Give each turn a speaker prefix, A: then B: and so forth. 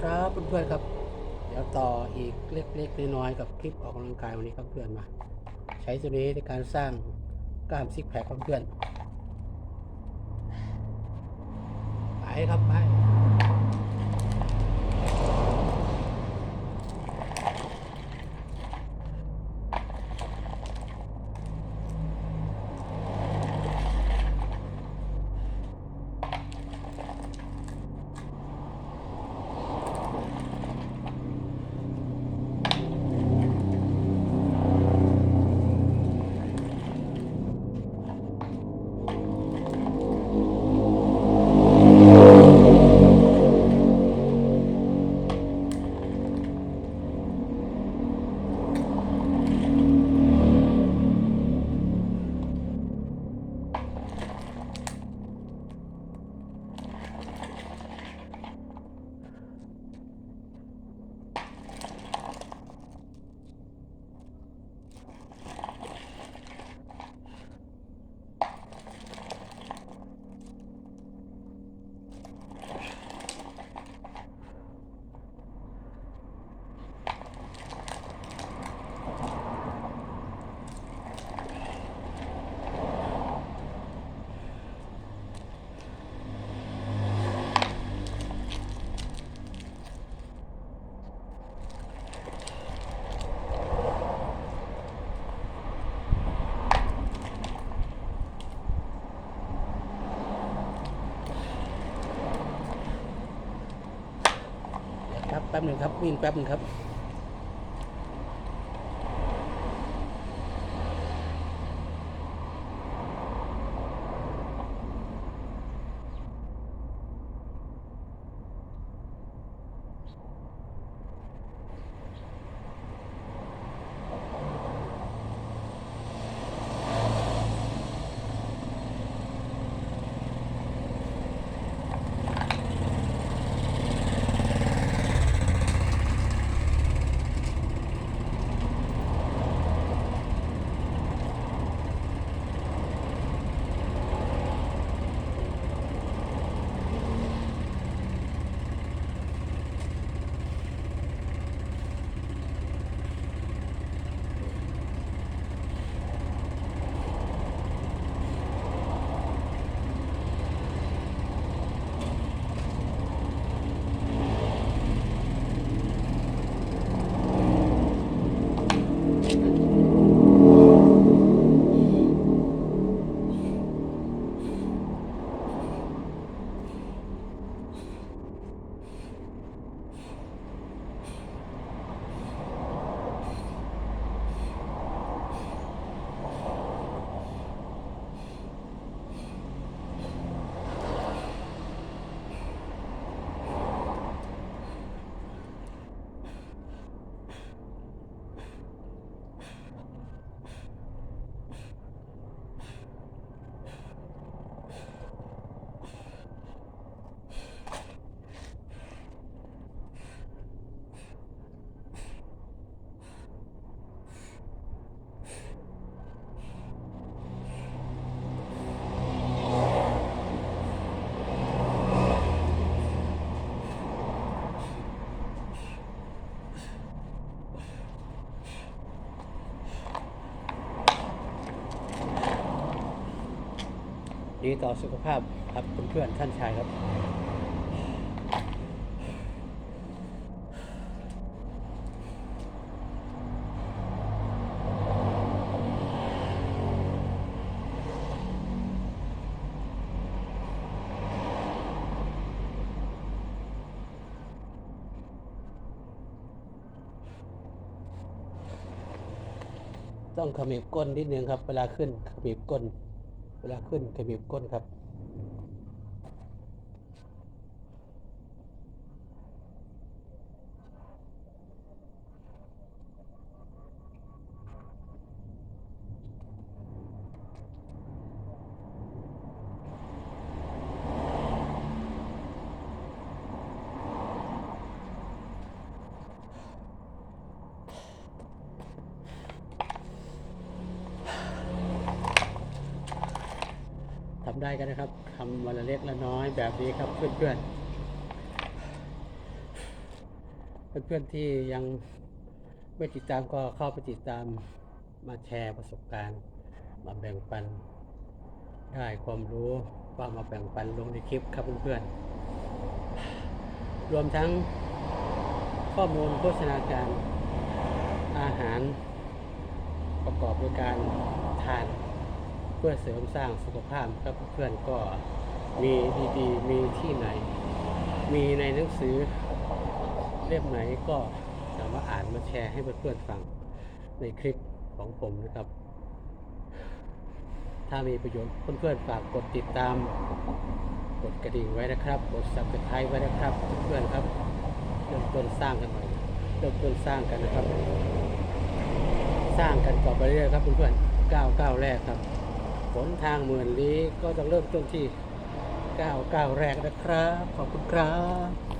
A: ครับเพื่อนๆครับ เดี๋ยวต่ออีกเล็กๆน้อยๆกับคลิปออกกำลังกายวันนี้ครับเพื่อนมา ใช้ตัวนี้ในการสร้างกล้ามซิกแพคครับเพื่อนไปครับไป ป๊บหนึ่งครับวิ่งแป๊บหนึ่งครับ ดีต่อสุขภาพครับเพื่อนๆท่านชายครับ ต้องขมิบก้นนิดนึงครับ เวลาขึ้นขมิบก้น เวลาขึ้นขมิบก้นครับ ทำได้กันนะครับทำวันละเล็กละน้อยแบบนี้ครับเพื่อนๆ เพื่อนๆที่ยังไม่ติดตามก็เข้าไปติดตามมาแชร์ประสบการณ์ มาแบ่งปันได้ความรู้ว่ามาแบ่งปันลงในคลิปครับเพื่อนๆ รวมทั้งข้อมูลโภชนาการอาหารประกอบด้วยการทาน พื่อเสริมสร้างสุขภาพครับเพื่อนก็มีดีๆ มีที่ไหน มีในหนังสือเล่มไหนก็สามารถอ่านมาแชร์ให้เพื่อนๆฟังในคลิปของผมนะครับ ถ้ามีประโยชน์เพื่อนๆฝากกดติดตาม กดกระดิ่งไว้นะครับ กด subscribe ไว้นะครับเพื่อนๆครับเริ่มต้นสร้างกันใหม่เริ่มต้นสร้างกันนะครับ สร้างกันต่อไปเรื่อยครับเพื่อนๆก้าวก้าวแรกครับ ผลทางเหมือนลี้ก็ต้องเริ่มต้นที่ก้าวก้าวแรกนะครับ ขอบคุณครับ